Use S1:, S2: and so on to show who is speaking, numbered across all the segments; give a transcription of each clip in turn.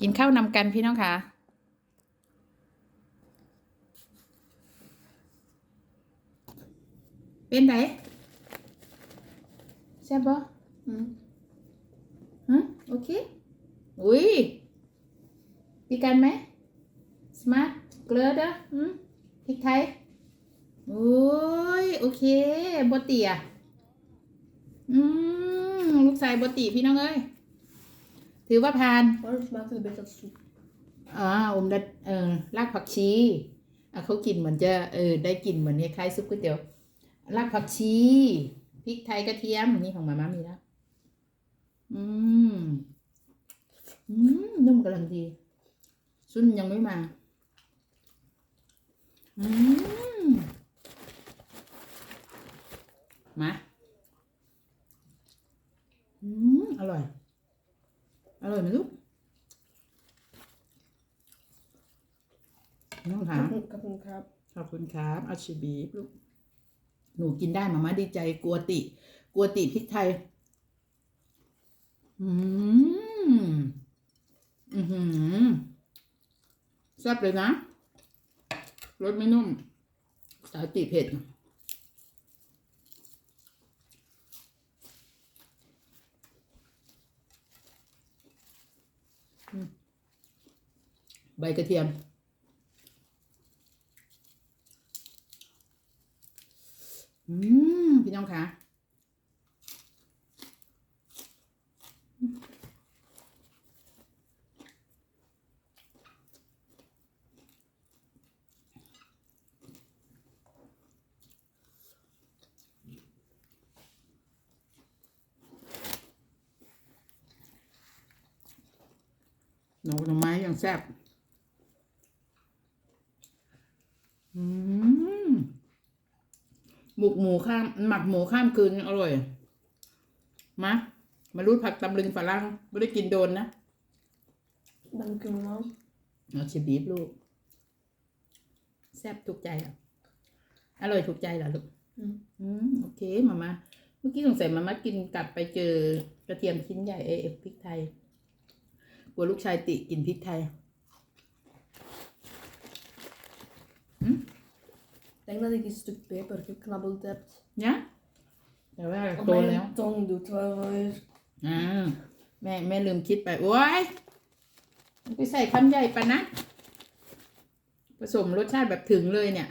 S1: กินข้าวนำกันพี่น้องค่ะเป็นไหนแซ่บปะอืมฮะโอเค อุ้ยปีกันไหมสมาร์ทเกลือเด้ออืมพริกไทยโอ้ยโอเคบตีอะอืมลูกชายบตีพี่น้องเอ้ย ถือว่าผ่าน
S2: Waarom smaakt het een beetje als soep?
S1: อ่าอมดัดเออรากผักชีอะเขากินเหมือนจะเออได้กลินเหมือนคล้ายๆซุปก๋วยเตี๋ยวรากผักชีพริกไทยกระเทียมนี่ของมาม่ามีแล้วอืมอืมนุ่มกำลังดีซุนยังไม่มาอืมมาอืมอร่อยอ ร่อยไหมลูกน้องถาม
S2: Kapın krab.
S1: ขอบคุณครับอาชิบีฟลูก หนูกินได้มาม่าดีใจกลัวติ กลัวติพริกไทย อืมอือหือแซ่บเลยนะ รสไม่นุ่ม สายติเผ็ด ใบกระเทียม อืม พี่น้องคะ หนูหน่อไม้ยังแซ่บอืมหมกหมูข้ามหมักหมูข้ามคืนอร่อย มามารูดผักตำลึงฝรั่งไม่ได้กินโดนนะ
S2: Dank u wel.
S1: เอาชิบีบลูก แซ่บถูกใจอะอร่อยถูกใจเหรอลูก
S2: อืม
S1: อืมโอเค มามาเมื่อกี้สงสัยมามากินกลับไปเจอกระเทียมชิ้นใหญ่เอเอฟพริกไทยก ลัวลูกชายติกินพริกไทย
S2: Ik denk dat ik een stuk peper geknabbeld heb.
S1: เนี่ยแต่ว่า
S2: Op
S1: โตแล้ว
S2: mijn tong doet wel weer.
S1: อ่าแม่แม่ลืมคิดไป โอ้ยไปใส่คำใหญ่ปะนะ ผสมรสชาติแบบถึงเลยเนี่ย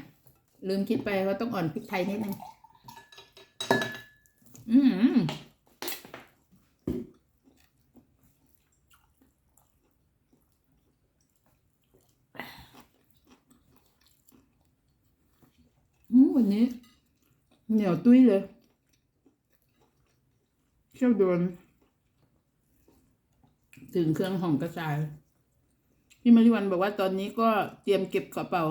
S1: ลืมคิดไปว่าต้องอ่อนพริกไทยนิดนึง อืม วันนี้ เหนียวตุ้ยเลยเชี่ยวโดนถึงเครื่องหอมกระจายพี่มาริวันบอกว่าตอนนี้ก็เตรียมเก็บกระเป๋า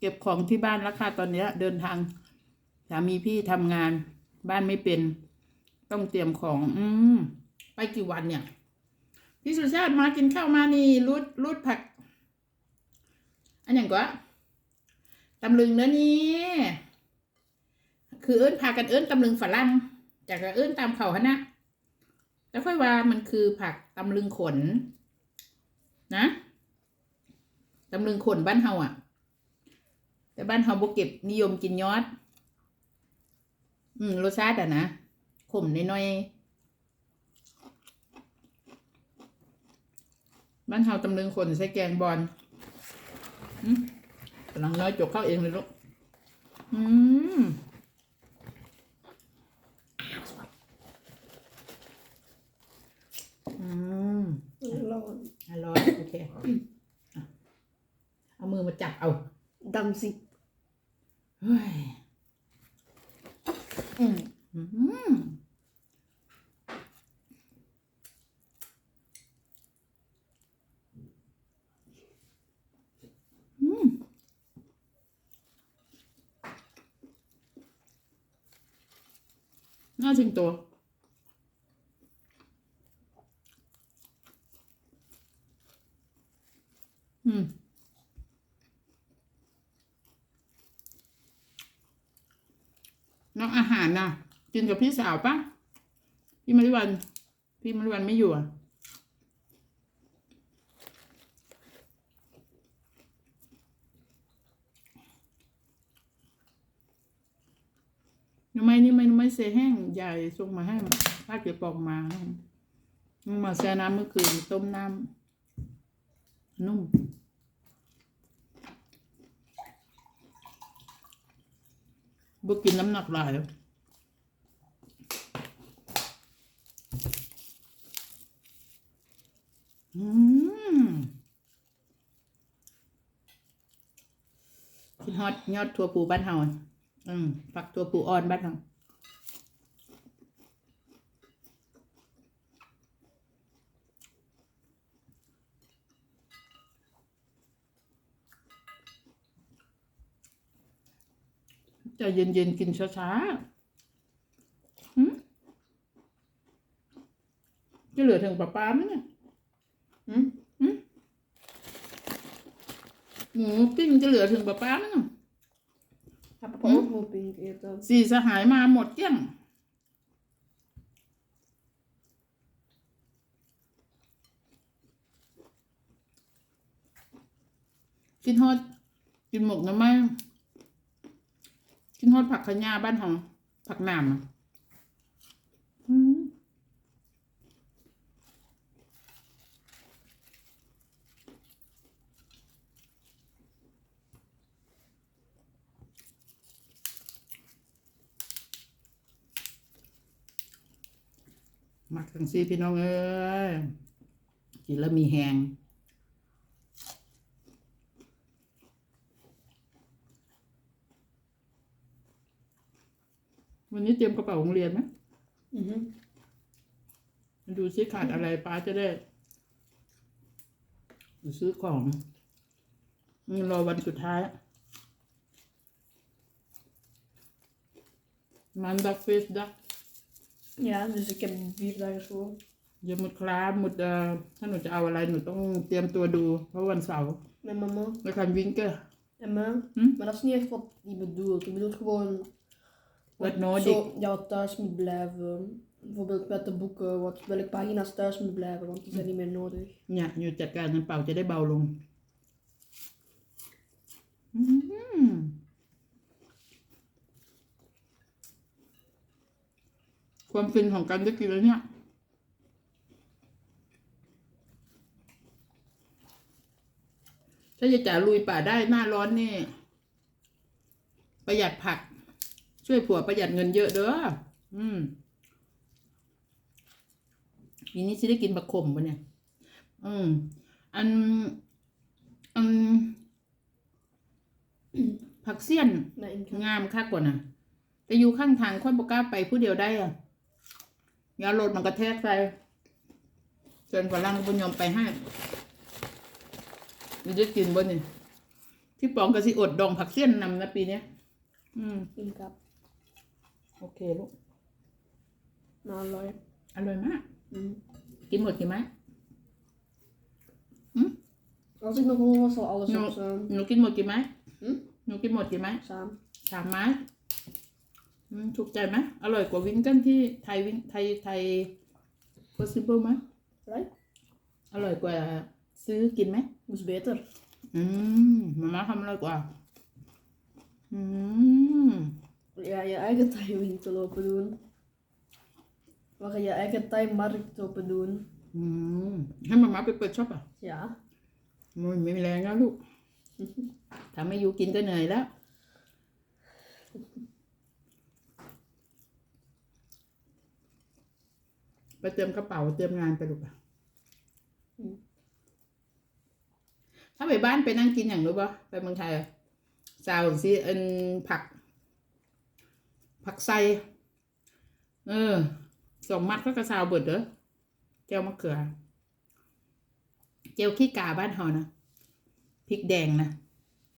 S1: เก็บของที่บ้านแล้วค่ะตอนเนี้ยเดินทางสามีพี่ทำงาน บ้านไม่เป็น ต้องเตรียมของ อืมไปกี่วันเนี่ย พี่สุชาติมากินข้าวมานี่รูดรูดผัก อันอย่างก็ตำลึงเนื้อนี่ คือเอิ้นพากันเอิ้นตำลึงฝรั่งจากก็เอิ้นตามเขาฮะนะแล้วค่อยว่ามันคือผักตำลึงขน นะตำลึงขนบ้านเฮาอะ แต่บ้านเฮาบ่เก็บนิยมกินยอด อืมรสชาติอะนะขมน้อยๆบ้านเฮาตำลึงขนใส่แกงบอลกำลังน้อยจกเข้าเองเลยลูกอืม อืม
S2: Lauw.
S1: อร่อยโอเคอะเอามือมาจับเอา
S2: Damsi.
S1: เฮ้ย
S2: Mm.
S1: อืมอืมน่าชิมตัว น้องอาหารนะกินกับพี่สาวปะพี่มริวัน พี่มริวันไม่อยู่อะนุ่มไม่นี่ไม่นุ่มเม่เแห้งใหญ่ส่งมาให้ป้าเก็บปอกมามมาแช่น้ำเมื่อคืนต้มน้ำนุ่ม บุกินน้ำหนักหลายอืมคิดฮอตยอดทัวปูบ้านเฮาอืมผักทัวปูอ่อนบ้านเฮา ใจะเย็นๆกินช้าๆหืมจะเหลือถึงปลาปลาไหมเนี่ยหืมหืมหมูปิ้งจะเหลือถึงปลาปลาไหมเนี่ย
S2: Heb papa
S1: Hm?
S2: ook nog pink eten?
S1: สี่สหายมาหมดเกลี้ยง กินฮอดกินหมกนะแม่ กินฮอดผักขะยาบ้านหองผักหนามอะมักทั้งสี่พี่น้องเอ้ยกินแล้วมีแหง วันนี้เตรียมกระเป๋าโรงเรียนไหม
S2: Mhm.
S1: มาดูซิขาดอะไรป้าจะได้ไปซื้อของอืมรอวันสุดท้ายมันดักเฟสดัก
S2: Ja, dus ik heb vier dagen school.
S1: อย่าหมดคลาสหมดเอ่อถ้าหนูจะเอาอะไรหนูต้องเตรียมตัวดู เพราะวันเสาร์
S2: Met mama.
S1: แล้วกันวิงเกอร์
S2: Emma.
S1: Hm?
S2: Maar dat is niet echt wat die bedoelt. Die bedoelt gewoon...
S1: Wat nodig.
S2: Zo, ja, wat thuis moet blijven. Bijvoorbeeld met de boeken. Wat, welke pagina's thuis moet blijven. Want die zijn niet meer nodig.
S1: เนี่ยอยู่จัดการกระเป๋าจะได้เบาลงอืมความฟินของการได้กินแล้วเนี่ยถ้าจะจ่าลุยป่าได้หน้าร้อนนี่ ประหยัดผัก ช่วยผัวประหยัดเงินเยอะเด้ออืมปีนี้จะได้กินบักขมปะเนี่ย อืม อัน อัน ผักเสี้ยน
S2: Met ingang.
S1: งามคักกว่าน่ะ แต่อยู่ข้างทางค่อยบกล้าไปผู้เดียวได้อะอยารถมันกระแทกใส่เชิญฝรั่งบุญยอมไปให้นี่ได้กินบ่นี่พี่ปองก็สิอดดองผักเสี้ยนนำนะปีเนี้ยอืม
S2: In kap.
S1: โอเคลูก
S2: Nou, alloy.
S1: อร่อยมาก
S2: Mm.
S1: กินหมดกี่ไม้
S2: Als ik nog honger was, zal alles
S1: No.
S2: op zijn.
S1: หนูกินหมดกี่ไม้
S2: หืม
S1: หนูกินหมดกี่ไม้
S2: Samen.
S1: สามไม้อืมถูกใจไหมอร่อยกว่าวิงเกิลที่ไทยวิงไทยไทย possible ไหม
S2: Right?
S1: อร่อยกว่าซื้อกินไหม
S2: Moest beter.
S1: อืมมาม่าทำอร่อยกว่า อืม
S2: Ja, je eigen Thai-winkel open doen. We gaan je eigen Thai-markt open doen.
S1: อืมให้มาม่าไปเปิดช็อปอะ
S2: Ja.
S1: มันไม่มีแรงแล้วลูก ทำให้ยูกินก็เหนื่อยแล้ว ไปเตรียมกระเป๋าเตรียมงานไปลูกอะ
S2: อืม
S1: ถ้าไปบ้านไปนั่งกินอย่างรู้ปะไปเมืองไทยอะสาวสิเอ็นผัก ผักไซเออสองมัดก็กระซาวเบิดเด้อแก้วมะเขือ เจียวขี้กาบ้านเฮานะพริกแดงนะ